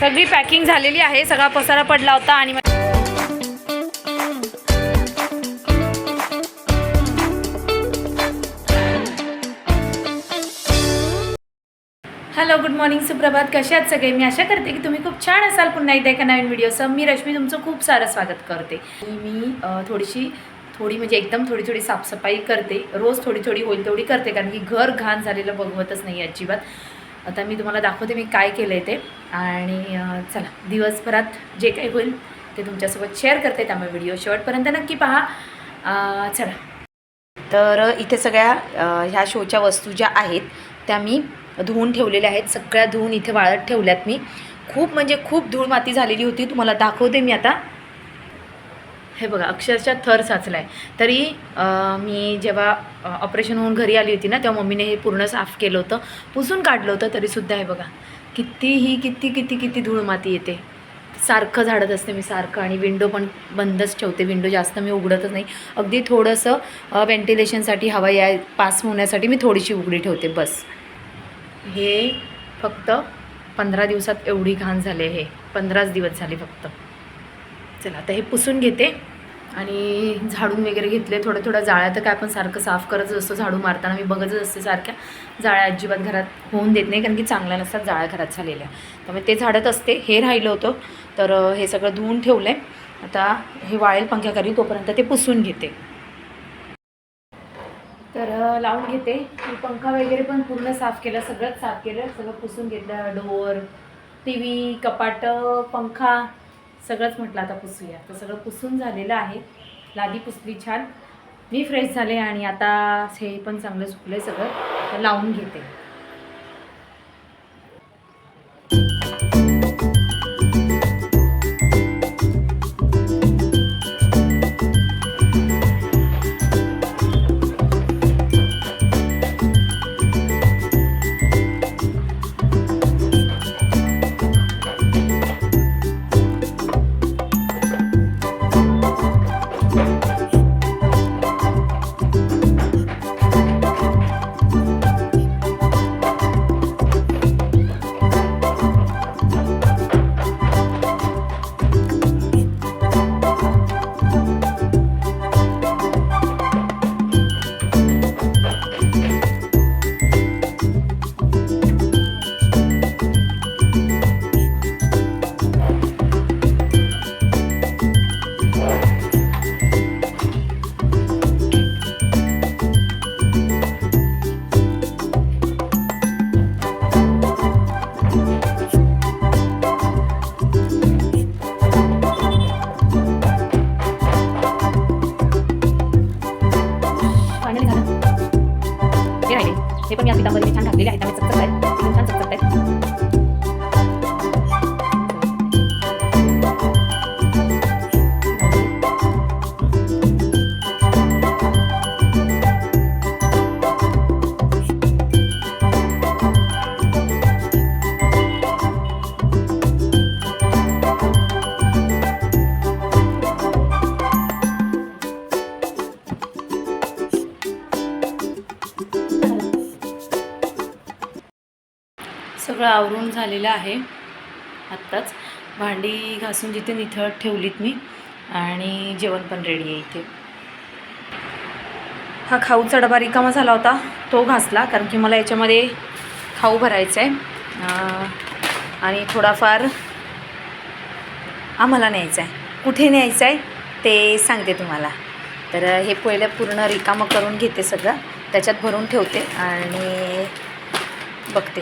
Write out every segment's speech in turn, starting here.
सगळी पॅकिंग झालेली आहे. सगळा पसारा पडला होता आणि हॅलो गुड मॉर्निंग सुप्रभात. कसे आहात सगळे? मी आशा करते की तुम्ही खूप छान असाल. पुन्हा एकदा एका नवीन व्हिडिओसह मी रश्मी तुमचं खूप सारं स्वागत करते. मी थोडीशी थोडी म्हणजे एकदम थोडी थोडी साफसफाई करते. रोज थोडी थोडी होईल तेवढी करते कारण की घर घाण झालेलं बघवतच नाही अजिबात. आता मी तुम्हाला दाखवते मी काय केलं आहे ते. आणि चला दिवसभरात जे काही होईल ते तुमच्यासोबत शेअर करते त्यामुळे व्हिडिओ शेवटपर्यंत नक्की पहा. चला. तर इथे सगळ्या ह्या शोच्या वस्तू ज्या आहेत त्या मी धुवून ठेवलेल्या आहेत. सगळ्या धुवून इथे वाळत ठेवल्यात मी. खूप म्हणजे खूप धूळ माती झालेली होती. तुम्हाला दाखवते मी आता. हे बघा अक्षरशः थर साचला आहे तरी मी जेव्हा ऑपरेशन होऊन घरी आली होती ना तेव्हा मम्मीने हे पूर्ण साफ केलं होतं. पुसून काढलं होतं तरीसुद्धा हे बघा कितीही किती किती किती धूळ माती येते. सारखं झाडत असते मी सारखं आणि विंडो पण बंदच ठेवते. विंडो जास्त मी उघडतच नाही. अगदी थोडंसं व्हेंटिलेशनसाठी हवा या पास होण्यासाठी मी थोडीशी उघडी ठेवते बस. हे फक्त पंधरा दिवसात एवढी घाण झाले हे पंधराच दिवस झाले फक्त. चला आता हे पुसून घेते. आणि झाडून वगैरे घेतले थोडं थोडं जाळ्या तर काय आपण सारखं साफ करत असतो झाडू मारताना मी बघतच असते सारख्या. जाळ्या अजिबात घरात होऊन देत नाही कारण की चांगल्या नसतात जाळ्या घरात झालेल्या. त्यामुळे ते झाडत असते हे राहिलं होतं. तर हे सगळं धुवून ठेवलं आहे आता हे वाळेल पंख्या करी तोपर्यंत ते पुसून घेते. तर लावून घेते. पंखा वगैरे पण पूर्ण साफ केलं सगळंच साफ केलं. सगळं पुसून घेतलं डोअर टी व्ही कपाटं पंखा. सगळंच म्हटलं आता पुसूया. तर सगळं पुसून झालेलं आहे. लादी पुसली छान. मी फ्रेश झाले आणि आता हे पण चांगलं सुकलं आहे सगळं. तर लावून घेते. सगळं आवरून झालेलं आहे. आत्ताच भांडी घासून जिथे निथळत ठेवलीत मी आणि जेवण पण रेडी आहे इथे. हा खाऊचा डबा रिकामा झाला होता तो घासला कारण की मला याच्यामध्ये खाऊ भरायचा आहे आणि थोडाफार आम्हाला न्यायचा आहे कुठे न्यायचं आहे ते सांगते तुम्हाला. तर हे पहिलं पूर्ण रिकामं करून घेते सगळं. त्याच्यात भरून ठेवते आणि बघते.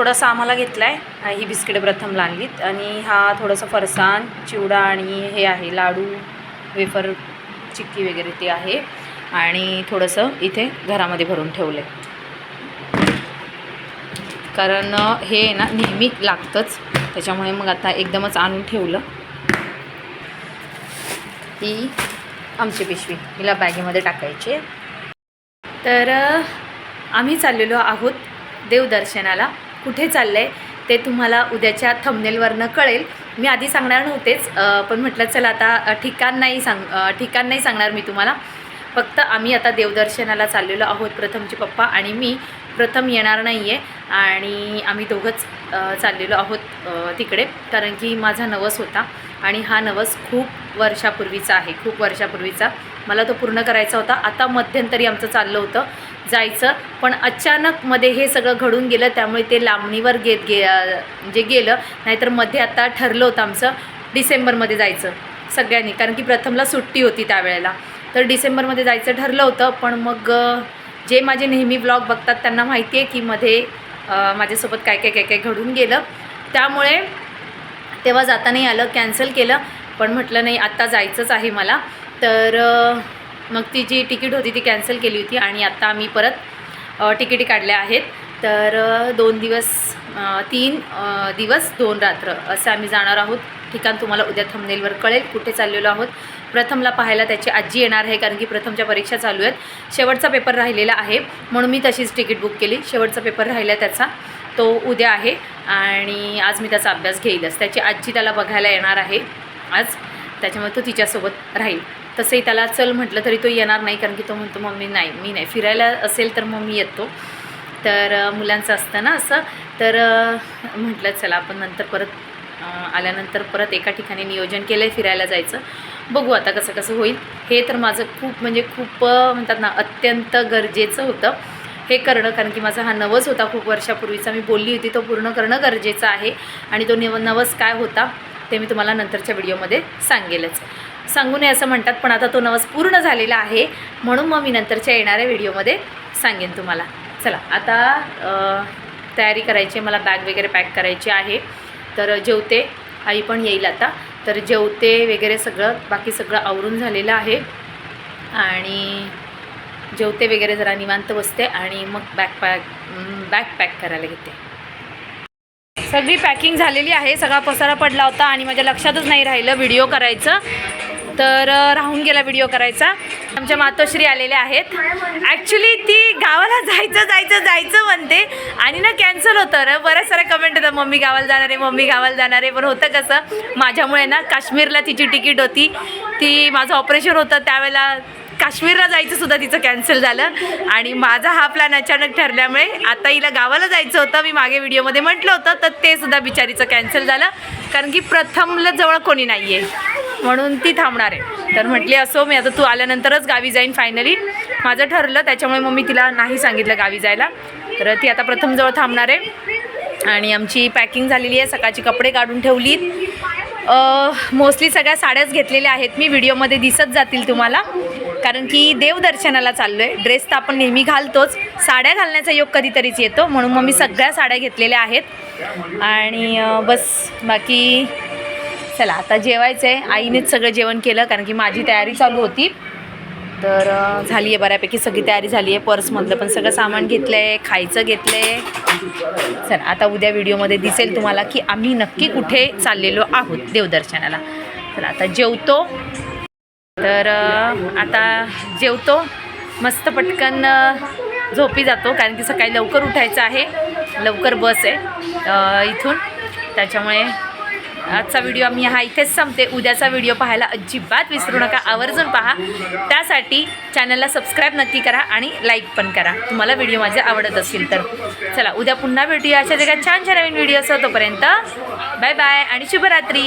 थोडासा आम्हाला घेतला आहे ही बिस्किटं प्रथम लागलीत. आणि हा थोडंसं फरसाण चिवडा आणि हे आहे लाडू वेफर चिक्की वगैरे ते आहे. आणि थोडंसं इथे घरामध्ये भरून ठेवलं आहे कारण हे ना नेहमी लागतंच. त्याच्यामुळे मग आता एकदमच आणून ठेवलं. ही आमची पिशवी. हिला बॅगेमध्ये टाकायची आहे. तर आम्ही चाललेलो आहोत देवदर्शनाला. कुठे चाललं आहे ते तुम्हाला उद्याच्या थंबनेलवरनं कळेल. मी आधी सांगणार नव्हतेच पण म्हटलं चला आता ठिकाण नाही सांग ठिकाण नाही सांगणार मी तुम्हाला. फक्त आम्ही आता देवदर्शनाला चाललेलो आहोत प्रथमचे पप्पा आणि मी. प्रथम येणार नाही आहे आणि आम्ही दोघंच चाललेलो आहोत तिकडे. कारण की माझा नवस होता आणि हा नवस खूप वर्षापूर्वीचा आहे खूप वर्षापूर्वीचा. मला तो पूर्ण करायचा होता. आता मध्यंतरी आमचं चाललं होतं. जायचं. पण अचानक मध्ये हे सगळं घडून गेलं त्यामुळे ते लांबणीवर घेत गे जे म्हणजे गेलं. नाहीतरमध्ये आता ठरलं होतं आमचं डिसेंबरमध्ये जायचं सगळ्यांनी. कारण की प्रथमला सुट्टी होती त्यावेळेला. तर डिसेंबरमध्ये जायचं ठरलं होतं पण मग जे माझे नेहमी ब्लॉग बघतात त्यांना माहिती आहे की मध्ये माझ्यासोबत काय काय काय काय घडून गेलं. त्यामुळे तेव्हा जाता नाही आलं कॅन्सल केलं. पण म्हटलं नाही आत्ता जायचंच आहे मला. तर मग ती जी तिकीट होती ती कॅन्सल केली होती आणि आत्ता आम्ही परत तिकिटी काढल्या आहेत. तर दोन दिवस तीन दिवस दोन रात्र असं आम्ही जाणार आहोत. ठिकाण तुम्हाला उद्या थंबनेलवर कळेल कुठे चाललेलो आहोत. प्रथमला पाहायला त्याची आजी येणार आहे कारण की प्रथमच्या परीक्षा चालू आहेत. शेवटचा पेपर राहिलेला आहे. म्हणून मी तशीच तिकीट बुक केली. शेवटचा पेपर राहिला त्याचा. तो उद्या आहे आणि आज मी त्याचा अभ्यास घेईलच. त्याची आजी त्याला बघायला येणार आहे. आज त्याच्यामुळे तो तिच्यासोबत राहील. तसंही त्याला चल म्हटलं तरी तो येणार नाही कारण की तो म्हणतो मम्मी नाही मी नाही. फिरायला असेल तर मग मी येतो. तर मुलांचं असतं ना असं. तर म्हटलं चला आपण नंतर परत आल्यानंतर परत एका ठिकाणी नियोजन केलं आहे फिरायला जायचं. बघू आता कसं कसं होईल. हे तर माझं खूप म्हणजे खूप म्हणतात ना अत्यंत गरजेचं होतं. हे करणं कारण की माझा हा नवस होता खूप वर्षापूर्वीचा. मी बोलली होती तो पूर्ण करणं गरजेचं आहे. आणि तो निव नवस काय होता ते मी तुम्हाला नंतरच्या व्हिडिओमध्ये सांगेलच. सांगू नये असं म्हणतात पण आता तो नवस पूर्ण झालेला आहे. म्हणून मग मी नंतरच्या येणाऱ्या व्हिडिओमध्ये सांगेन तुम्हाला. चला आता तयारी करायची आहे, मला बॅग वगैरे पॅक करायची आहे. तर जेवते आई पण येईल आता. तर जेवते वगैरे सगळं बाकी सगळं आवरून झालेलं आहे. आणि जेवते वगैरे जरा निवांत बसते आणि मग बॅग पॅक बॅग पॅक करायला घेते. सगळी पॅकिंग झालेली आहे सगळा पसारा पडला होता आणि माझ्या लक्षातच नाही राहिलं व्हिडिओ करायचं. तर राहून गेला व्हिडिओ करायचा. आमच्या मातोश्री आलेल्या आहेत. ॲक्च्युली ती गावाला जायचं जायचं जायचं म्हणते. आणि ना कॅन्सल होतं. रे बऱ्याच साऱ्या कमेंट होतं मम्मी गावाला जाणार आहे मम्मी गावाला जाणार. आहे पण होतं कसं माझ्यामुळे ना काश्मीरला तिची तिकीट होती. ती माझं ऑपरेशन होतं. त्यावेळेला काश्मीरला जायचं सुद्धा तिचं कॅन्सल झालं. आणि माझा हा प्लॅन अचानक ठरल्यामुळे आता हिला गावाला जायचं होतं. मी मागे व्हिडिओमध्ये म्हटलं होतं. तर ते सुद्धा बिचारीचं कॅन्सल झालं. कारण की प्रथमला जवळ कोणी नाही आहे म्हणून ती थांबणार आहे. तर म्हटली असो मी आता तू आल्यानंतरच गावी जाईन फायनली माझं ठरलं त्याच्यामुळे मग मी तिला नाही सांगितलं गावी जायला. तर ती आता प्रथम जवळ थांबणार आहे. आणि आमची पॅकिंग झालेली आहे सकाळची कपडे काढून ठेवलीत. मोस्टली सगळ्या साड्याच घेतलेल्या आहेत. मी व्हिडिओमध्ये दिसत जातील तुम्हाला. कारण की देवदर्शनाला चाललो आहे ड्रेस तर आपण नेहमी घालतोच. साड्या घालण्याचा योग कधीतरीच येतो. म्हणून मग मी सगळ्या साड्या घेतलेल्या आहेत. आणि बस बाकी चला आता जेवायचं आहे आईनेच सगळं जेवण केलं कारण की माझी तयारी चालू होती. तर झाली आहे बऱ्यापैकी सगळी तयारी झाली आहे पर्समधलं पण सगळं सामान घेतलं आहे खायचं घेतलं आहे चला आता उद्या व्हिडिओमध्ये दिसेल तुम्हाला की आम्ही नक्की कुठे चाललेलो आहोत देवदर्शनाला. तर आता जेवतो. तर आता जेवतो. मस्त पटकन झोपी जातो कारण की सकाळी लवकर उठायचं आहे. लवकर बस आहे इथून. त्याच्यामुळे आजचा व्हिडिओ मी हा इथेच संपते. उद्याचा व्हिडिओ पाहायला अजिबात विसरू नका. आवर्जून पहा. त्यासाठी चॅनलला सबस्क्राईब नक्की करा आणि लाईक पण करा. तुम्हाला व्हिडिओ माझे आवडत असतील तर. चला उद्या पुन्हा भेटूया. अशा जगात छान छान नवीन व्हिडिओ असतो तोपर्यंत बाय बाय आणि शुभरात्री.